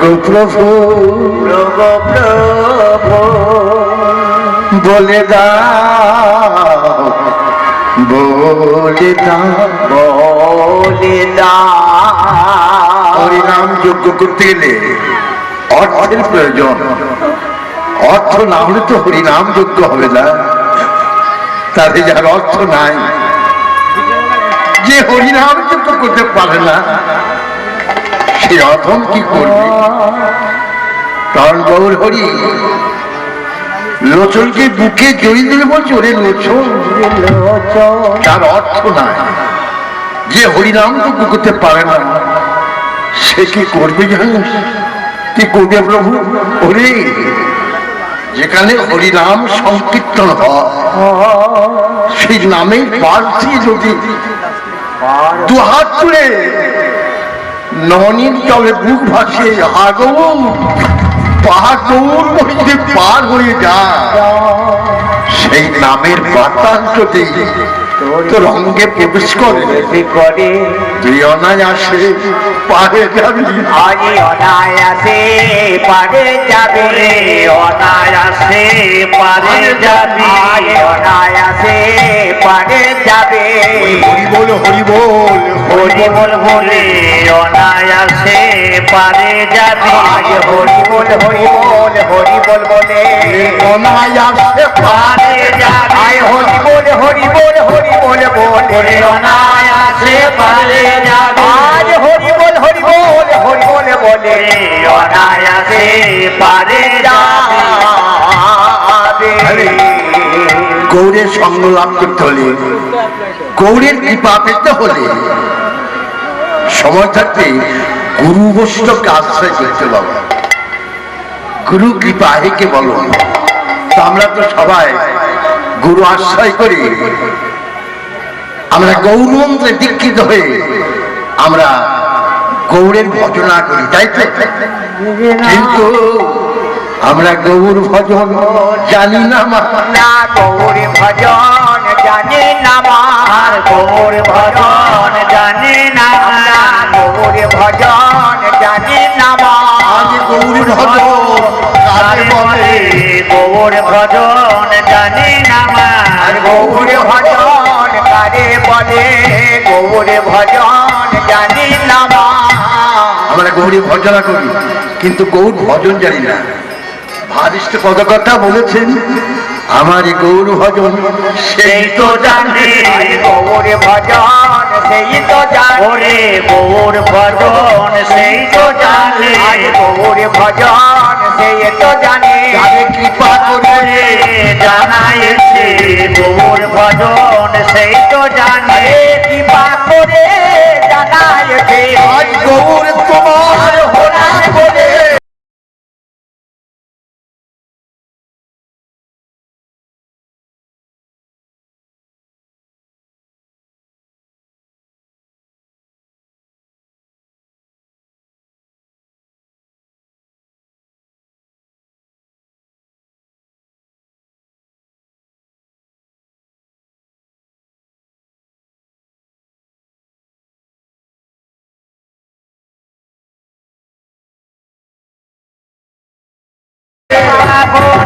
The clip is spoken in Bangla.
গো প্রভু বলে দাও বলে দাও বলে দাও। হরিনাম যজ্ঞ করতে গেলে অর্থের প্রয়োজন। অর্থ না হলে তো হরিনাম যজ্ঞ হবে না। তাদের যার অর্থ নাই, যে হরিনাম যোগ্য করতে পারে না অধম কি করবে? কারণ গৌর হরি, লোচনকে বুকে জড়িয়ে দিলে বলছে, ওরে লোচন তার অর্থ নাই। যে হরিনাম যজ্ঞ করতে পারে না, সে কি করবে জানিস? কি করবে প্রভু? ওরে, যেখানে হরিনাম সংকীর্তন হয়, সেই নামে পার্থি যদি দু হাত তুলে ননির জলে বুক ভাসে হাগর পাহাড় মধ্যে পার হয়ে যায়। সেই নামের বাতান্ততে তোর অঙ্গে প্রবেশ করে। করে তুই অনায়াসে পারে যাবি। আরে অনায়াসে পারে যাবে অনায়াসে পারে যাবে। অনায়াসে পারে যাবে। হরি বল হরি বল। হরি বল বলে অনায়াসে পারে যাবে। আরে হরি বল হরি বল হরি বল বলে। অনায়াসে পারে যাবে। আয় হরি বল হরি বল হরি বল বলে। অনায়াসে পারে যাবে। আজ হরি বল হরি বল হরি বল বলে। অনায়াসে পারে যাবে। গৌরের সঙ্গ লাভ করতে হলে গৌরের কৃপা পেতে হলে সময় থাকতে গুরু বৈষ্ণবকে আশ্রয় করতে বাবা গুরু কৃপা হেকে বলো আমরা তো সবাই গুরু আশ্রয় করি। আমরা গৌরমন্ত্রে দীক্ষিত হয়ে আমরা গৌরের ভজনা করি তাই তো? কিন্তু আমরা গৌর ভজন জানি না না গৌর ভজন জানি না মার গৌর ভজন জানি না গৌর ভজন জানি না গৌর ভজন কারে বলে? গৌর ভজন জানি না মার গৌর ভজন কারে বলে? গৌর ভজন জানি না আমরা গৌরী ভজনা করি কিন্তু গৌর ভজন জানি না। ভারিষ্ঠ পদ কথা বলেছেন আমার গৌর ভজন সেই তো জানে। গৌর ভজন সেই তো জানে। গৌর ভজন সেই তো জানে। গৌর ভজন সেই তো জানে। কৃপা করে জানাইছে গৌর ভজন সেই তো জানে। কৃপা করে জানাইছে। আজ গৌর তোমার হরি বলে por